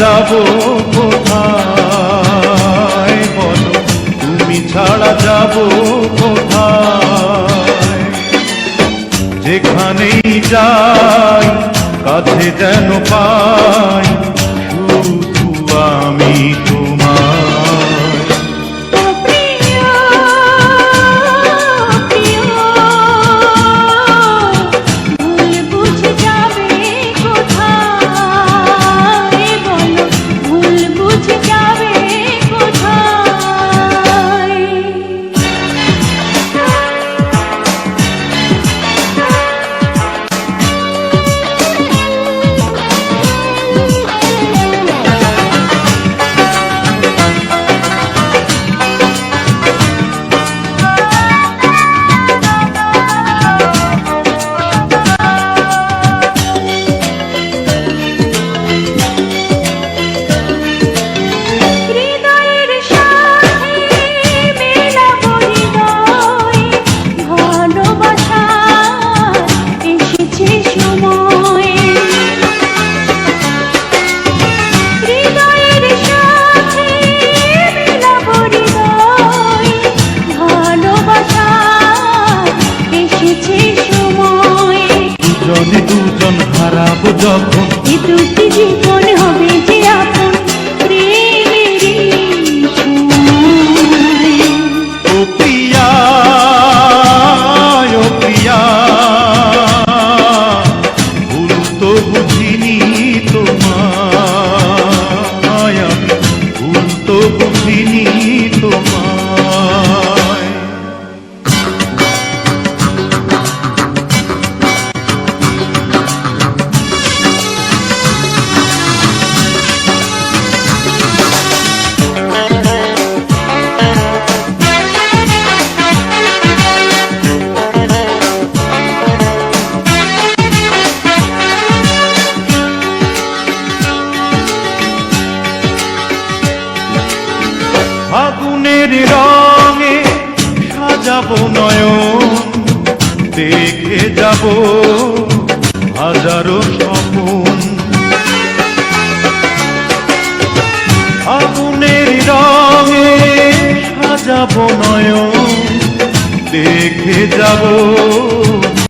যাব কোথায়? বলো তুমি ছাড়া যাব কোথায়? যেখানেই যাই কাছে যেন পাই দুজনে দুজন হারাবো যখন। দুটি জীবন হবে যে ফাগুনের রঙে সাজাবো নয়ন দেখে যাব হাজারো স্বপন। আগুনের রঙে সাজাবো নয়ন দেখে যাব